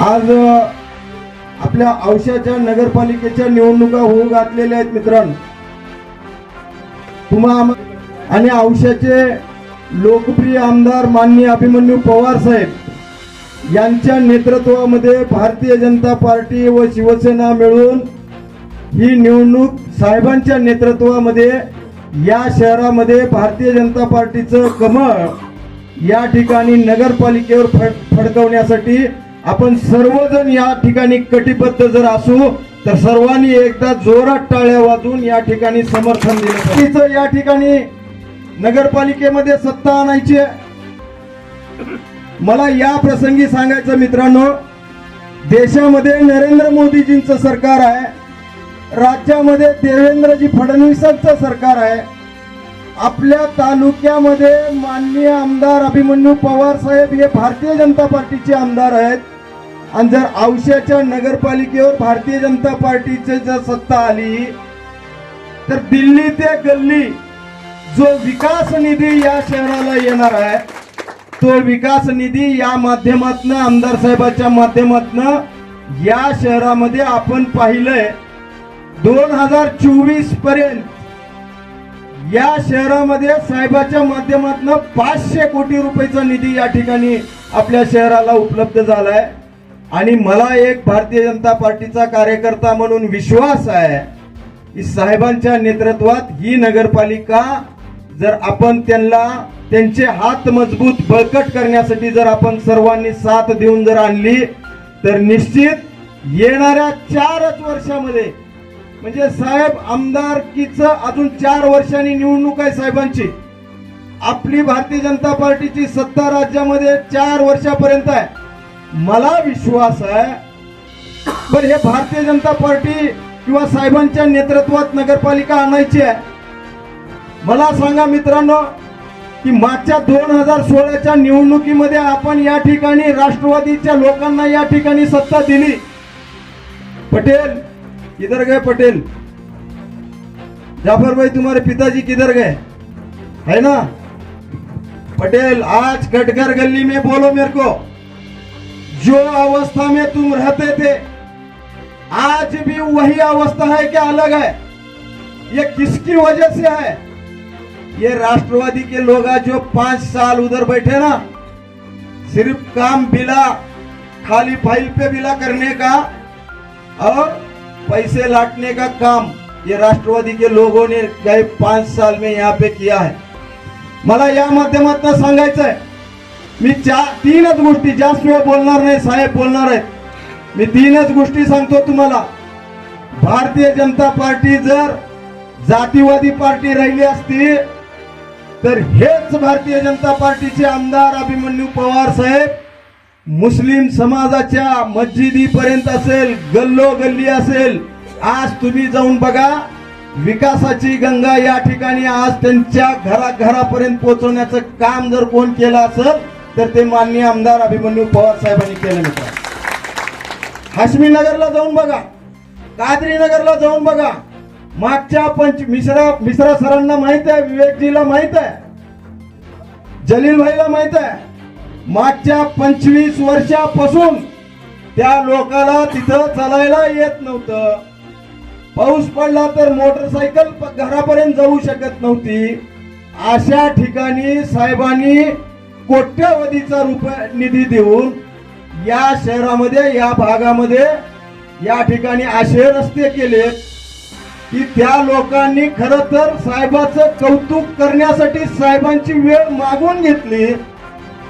आज आपल्या औषधाच्या नगरपालिकेच्या निवडणुका होऊ घातलेल्या आहेत मित्रांनो. तुम्हा आणि औषधाचे लोकप्रिय आमदार माननीय अभिमन्यू पवार साहेब यांच्या नेतृत्वामध्ये भारतीय जनता पार्टी व शिवसेना मिळून ही निवडणूक साहेबांच्या नेतृत्वामध्ये या शहरामध्ये भारतीय जनता पार्टीचं कमळ या ठिकाणी नगरपालिकेवर फड फडकवण्यासाठी आपण सर्वजण या ठिकाणी कटिबद्ध जर असू तर सर्वांनी एकदा जोरात टाळ्या वाजून या ठिकाणी समर्थन दिलं तिचं या ठिकाणी नगरपालिकेमध्ये सत्ता आणायची आहे. मला या प्रसंगी सांगायचं मित्रांनो देशामध्ये नरेंद्र मोदीजींचं सरकार आहे राज्यामध्ये देवेंद्रजी फडणवीसांचं सरकार आहे आपल्या तालुक्यामध्ये माननीय आमदार अभिमन्यू पवार साहेब हे भारतीय जनता पार्टीचे आमदार आहेत. आणि जर औशाच्या नगरपालिकेवर भारतीय जनता पार्टीची जर सत्ता आली तर दिल्ली ते गल्ली जो विकास निधी या शहराला येणार आहे तो विकास निधी या माध्यमातनं आमदार साहेबाच्या माध्यमातनं या शहरामध्ये आपण पाहिलंय. दोन हजार चोवीसपर्यंत या शहरामध्ये साहेबाच्या माध्यमातून पाचशे कोटी रुपयाचा निधी या ठिकाणी आपल्या शहराला उपलब्ध झालाय. आणि मला एक भारतीय जनता पार्टीचा कार्यकर्ता म्हणून विश्वास आहे की साहेबांच्या नेतृत्वात ही नगरपालिका जर आपण त्यांना त्यांचे हात मजबूत बळकट करण्यासाठी जर आपण सर्वांनी साथ देऊन जर आणली तर निश्चित येणाऱ्या चारच वर्षामध्ये म्हणजे साहेब आमदारकीचं अजून चार वर्षांनी निवडणूक आहे साहेबांची. आपली भारतीय जनता पार्टीची सत्ता राज्यामध्ये चार वर्षापर्यंत आहे. मला विश्वास आहे पण हे भारतीय जनता पार्टी किंवा साहेबांच्या नेतृत्वात नगरपालिका आणायची आहे. मला सांगा मित्रांनो की मागच्या दोन हजार सोळाच्या निवडणुकीमध्ये आपण या ठिकाणी राष्ट्रवादीच्या लोकांना या ठिकाणी सत्ता दिली. पटेल किधर गए पटेल? जाफ़र भाई, तुम्हारे पिताजी किधर गए? है ना? पटेल, आज कटघर गली में बोलो मेरे को, जो अवस्था में तुम रहते थे, आज भी वही अवस्था है क्या अलग है? ये किसकी वजह से है? ये राष्ट्रवादी के लोग हैं जो पाँच साल उधर बैठे ना, सिर्फ़ काम बिला, खाली फ़ाइल पे बिला करने का, और पैसे लाटने का काम? ये राष्ट्रवादी के लोगों ने गए पांच साल में यहाँ पे किया है मला या माध्यमातून सांगायचं आहे. मी चार तीनच गोष्टी जास्त वेळ बोलणार नाही साहेब बोलणार आहेत. मी तीनच गोष्टी सांगतो तुम्हाला. भारतीय जनता पार्टी जर जातीवादी पार्टी राहिली असती तर हेच भारतीय जनता पार्टीचे आमदार अभिमन्यू पवार साहेब मुस्लिम समाजाच्या मस्जिदीपर्यंत असेल गल्लो गल्ली असेल आज तुम्ही जाऊन बघा विकासाची गंगा या ठिकाणी आज त्यांच्या घराघरापर्यंत पोहोचवण्याचं काम जर कोण केलं असेल तर ते माननीय आमदार अभिमन्यू पवार साहेबांनी केलं मित्र. हाशमी नगरला जाऊन बघा कादरी नगरला जाऊन बघा. मागच्या पंच मिश्रा मिश्रा सरांना माहीत आहे विवेकजीला माहीत आहे जलील भाईला माहीत आहे. मागच्या पंचवीस वर्षापासून त्या लोकाला तिथं चालायला येत नव्हतं. पाऊस पडला तर मोटरसायकल प- घरापर्यंत जाऊ शकत नव्हती. अशा ठिकाणी साहेबांनी कोट्यवधीचा रुपये निधी देऊन या शहरामध्ये या भागामध्ये या ठिकाणी असे रस्ते केले की त्या लोकांनी खरं तर साहेबाचं कौतुक करण्यासाठी साहेबांची वेळ मागून घेतली.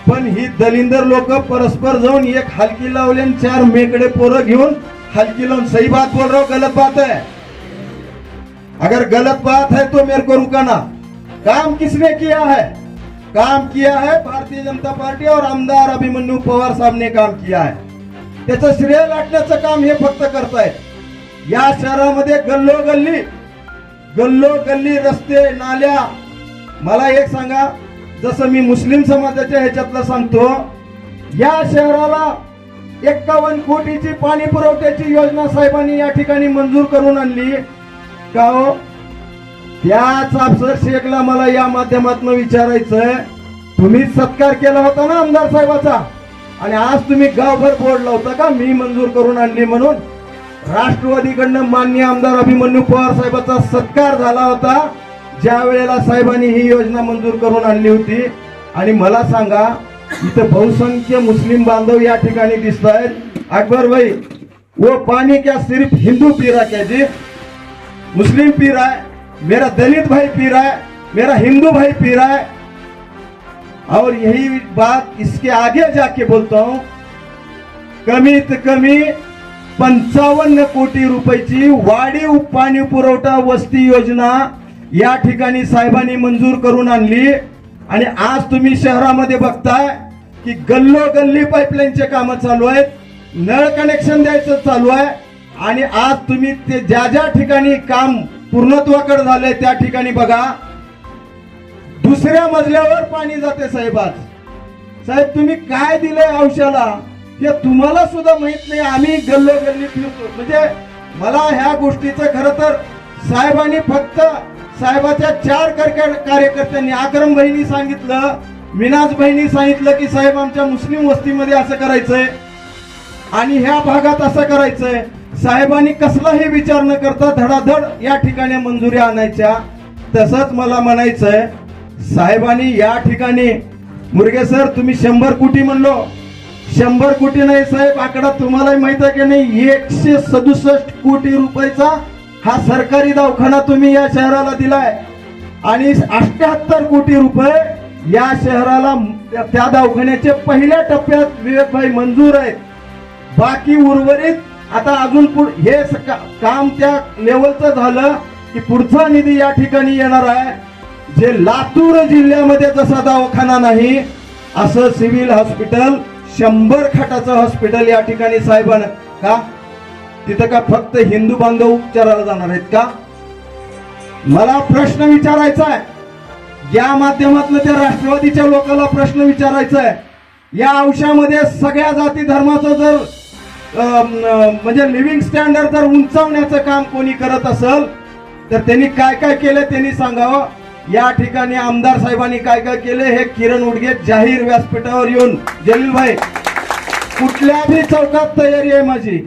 पण ही दलिंदर लोक परस्पर जाऊन एक हलकी लावले चार मेकडे पोरं घेऊन हलकी लावून सही बात बोल रहा गलत बात है अगर गलत बात है तो मेरे को रुकाना। काम किसने किया है? काम किया है भारतीय जनता पार्टी और आमदार अभिमन्यू पवार साहब ने काम किया है। त्याचं श्रेय लाटण्याचं काम हे फक्त करतायत या शहरामध्ये गल्लो गल्ली गल्लो गल्ली रस्ते नाल्या मला एक सांगा जसं मी मुस्लिम समाजाच्या ह्याच्यातलं सांगतो या शहराला एक्कावन्न कोटीची पाणी पुरवठ्याची योजना साहेबांनी या ठिकाणी मंजूर करून आणली. का हो? त्याच अफसर शेखला मला या माध्यमातून विचारायचंय. तुम्ही सत्कार केला होता ना आमदार साहेबाचा? आणि आज तुम्ही गावभर बोर्ड लावता का? मी मंजूर करून आणली म्हणून. राष्ट्रवादीकडनं मान्य आमदार अभिमन्यू पवार साहेबाचा सत्कार झाला होता. ज्या वेळेला साहेबांनी ही योजना मंजूर करून आणली होती आणि मला सांगा इथं बहुसंख्य मुस्लिम बांधव या ठिकाणी दिसत आहेत अकबर भाई वो पानी क्या सिर्फ हिंदू पी रहा क्या जी? मुस्लिम पी रहा है मेरा दलित भाई पी रहा है मेरा हिंदू भाई पी रहा है। और यही बात इसके आगे जाके बोलता हूं। कमीत कमी पंचावन्न कोटी रुपयाची वाढीव पाणी पुरवठा वस्ती योजना या ठिकाणी साहेबांनी मंजूर करून आणली. आणि आज तुम्ही शहरामध्ये बघताय की गल्लो गल्ली पाईपलाईनचे कामं चालू आहेत. नळ कनेक्शन द्यायचं चालू आहे. आणि आज तुम्ही ते ज्या ज्या ठिकाणी काम पूर्णत्वाकडे झालंय त्या ठिकाणी बघा. दुसऱ्या मजल्यावर पाणी जाते साहेब आज. साहेब तुम्ही काय दिलंय औषधाला? हे तुम्हाला सुद्धा माहीत नाही. आम्ही गल्लो गल्ली फिरतो. म्हणजे मला ह्या गोष्टीचं खरं तर साहेबांनी फक्त साहेबाच्या चार कार्यकर्त्यांनी आक्रम बहिणी सांगितलं मिनाज बहिणी सांगितलं की साहेब आमच्या मुस्लिम वस्तीमध्ये असं करायचंय आणि ह्या भागात असं करायचंय. साहेबांनी कसलाही विचार न करता धडाधड या ठिकाणी मंजुऱ्या आणायच्या. तसंच मला म्हणायचंय साहेबांनी या ठिकाणी मुरगे सर तुम्ही शंभर कोटी म्हणलो. शंभर कोटी नाही साहेब आकडा तुम्हालाही माहीत आहे की नाही? एकशे सदुसष्ट कोटी रुपयाचा हा सरकारी दवाखाना तुम्ही या शहराला दिलाय. आणि अठ्याहत्तर कोटी रुपये या शहराला त्या दवाखान्याचे पहिल्या टप्प्यात विवेकभाई मंजूर आहेत. बाकी उर्वरित आता अजून हे का- काम त्या लेवलचं झालं की पुढचा निधी या ठिकाणी येणार आहे. जे लातूर जिल्ह्यामध्ये जसा दवाखाना नाही असं सिव्हिल हॉस्पिटल शंभर खाटाचं हॉस्पिटल या ठिकाणी साहेबांना का? तिथं का फक्त हिंदू बांधव उपचाराला जाणार आहेत का? मला प्रश्न विचारायचा आहे. या माध्यमातून त्या राष्ट्रवादीच्या लोकांना प्रश्न विचारायचा आहे. या अंशामध्ये सगळ्या जाती धर्माचं जर म्हणजे लिव्हिंग स्टँडर्ड जर उंचावण्याचं काम कोणी करत असेल तर त्यांनी काय काय केलं त्यांनी सांगावं. या ठिकाणी आमदार साहेबांनी काय काय केलं हे किरण उडगे जाहीर व्यासपीठावर येऊन जलील भाई कुठल्या बी चौकात तयारी आहे माझी?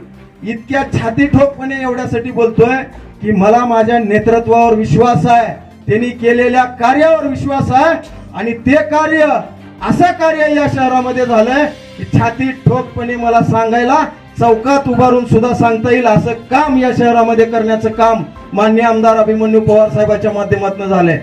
इतक्या छाती ठोकपणे एवढ्यासाठी बोलतोय की मला माझ्या नेतृत्वावर विश्वास आहे. त्यांनी केलेल्या कार्यावर विश्वास आहे. आणि ते कार्य असं कार्य या शहरामध्ये झालंय की छाती ठोकपणे मला सांगायला चौकात उभारून सुद्धा सांगता येईल असं काम या शहरामध्ये करण्याचं काम मान्य आमदार अभिमन्यू पवार साहेबांच्या माध्यमातून झालंय.